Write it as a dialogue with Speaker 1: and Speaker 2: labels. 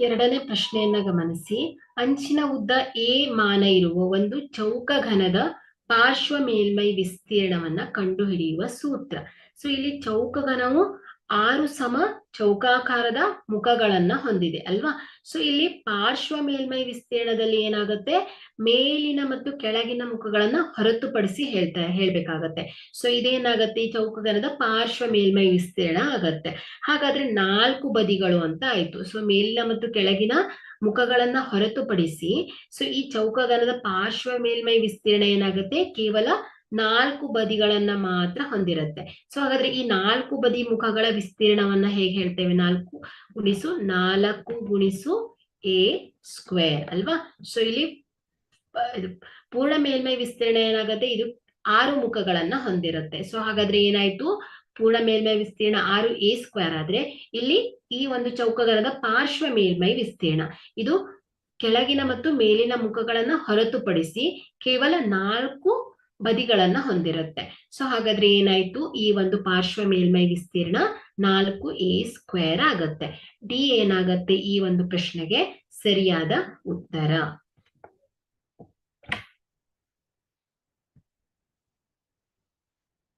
Speaker 1: ಎರಡನೇ ಪ್ರಶ್ನೆಯನ್ನ ಗಮನಿಸಿ. ಅಂಚಿನ ಉದ್ದ ಎ ಮಾನ ಇರುವ ಒಂದು ಚೌಕ ಘನದ ಪಾರ್ಶ್ವ ಮೇಲ್ಮೈ ವಿಸ್ತೀರ್ಣವನ್ನ ಕಂಡುಹಿಡಿಯುವ ಸೂತ್ರ. ಸೊ ಇಲ್ಲಿ ಚೌಕ ಘನವು ಆರು ಸಮ ಚೌಕಾಕಾರದ ಮುಖಗಳನ್ನ ಹೊಂದಿದೆ, ಅಲ್ವಾ? ಸೊ ಇಲ್ಲಿ ಪಾರ್ಶ್ವ ಮೇಲ್ಮೈ ವಿಸ್ತೀರ್ಣದಲ್ಲಿ ಏನಾಗುತ್ತೆ? ಮೇಲಿನ ಮತ್ತು ಕೆಳಗಿನ ಮುಖಗಳನ್ನ ಹೊರತುಪಡಿಸಿ ಹೇಳ್ತಾ, ಹೇಳ್ಬೇಕಾಗತ್ತೆ. ಸೊ ಇದೇನಾಗತ್ತೆ? ಈ ಚೌಕಗನದ ಪಾರ್ಶ್ವ ಮೇಲ್ಮೈ ವಿಸ್ತೀರ್ಣ ಆಗತ್ತೆ. ಹಾಗಾದ್ರೆ ನಾಲ್ಕು ಬದಿಗಳು ಅಂತ ಆಯ್ತು. ಸೊ ಮೇಲಿನ ಮತ್ತು ಕೆಳಗಿನ ಮುಖಗಳನ್ನ ಹೊರತುಪಡಿಸಿ ಸೊ ಈ ಚೌಕಗನದ ಪಾರ್ಶ್ವ ಮೇಲ್ಮೈ ವಿಸ್ತೀರ್ಣ ಏನಾಗುತ್ತೆ? ಕೇವಲ ನಾಲ್ಕು ಬದಿಗಳನ್ನ ಮಾತ್ರ ಹೊಂದಿರುತ್ತೆ. ಸೊ ಹಾಗಾದ್ರೆ ಈ ನಾಲ್ಕು ಬದಿ ಮುಖಗಳ ವಿಸ್ತೀರ್ಣವನ್ನ ಹೇಗೆ ಹೇಳ್ತೇವೆ? ನಾಲ್ಕು ಗುಣಿಸು ನಾಲ್ಕು ಗುಣಿಸು ಎ ಸ್ಕ್ವೇರ್ ಅಲ್ವಾ? ಸೊ ಇಲ್ಲಿ ಪೂರ್ಣ ಮೇಲ್ಮೈ ವಿಸ್ತೀರ್ಣ ಏನಾಗುತ್ತೆ? ಇದು ಆರು ಮುಖಗಳನ್ನ ಹೊಂದಿರುತ್ತೆ. ಸೊ ಹಾಗಾದ್ರೆ ಏನಾಯ್ತು? ಪೂರ್ಣ ಮೇಲ್ಮೈ ವಿಸ್ತೀರ್ಣ ಆರು ಎ ಸ್ಕ್ವೇರ್ ಆದ್ರೆ ಇಲ್ಲಿ ಈ ಒಂದು ಚೌಕಗನದ ಪಾರ್ಶ್ವ ಮೇಲ್ಮೈ ವಿಸ್ತೀರ್ಣ. ಇದು ಕೆಳಗಿನ ಮತ್ತು ಮೇಲಿನ ಮುಖಗಳನ್ನ ಹೊರತುಪಡಿಸಿ ಕೇವಲ ನಾಲ್ಕು ಬದಿಗಳನ್ನ ಹೊಂದಿರುತ್ತೆ. ಸೊ ಹಾಗಾದ್ರೆ ಏನಾಯ್ತು? ಈ ಒಂದು ಪಾರ್ಶ್ವ ಮೇಲ್ಮೈ ವಿಸ್ತೀರ್ಣ ನಾಲ್ಕು ಎ ಸ್ಕ್ವೇರ್ ಆಗತ್ತೆ. ಡಿ ಏನಾಗತ್ತೆ? ಈ ಒಂದು ಪ್ರಶ್ನೆಗೆ ಸರಿಯಾದ ಉತ್ತರ.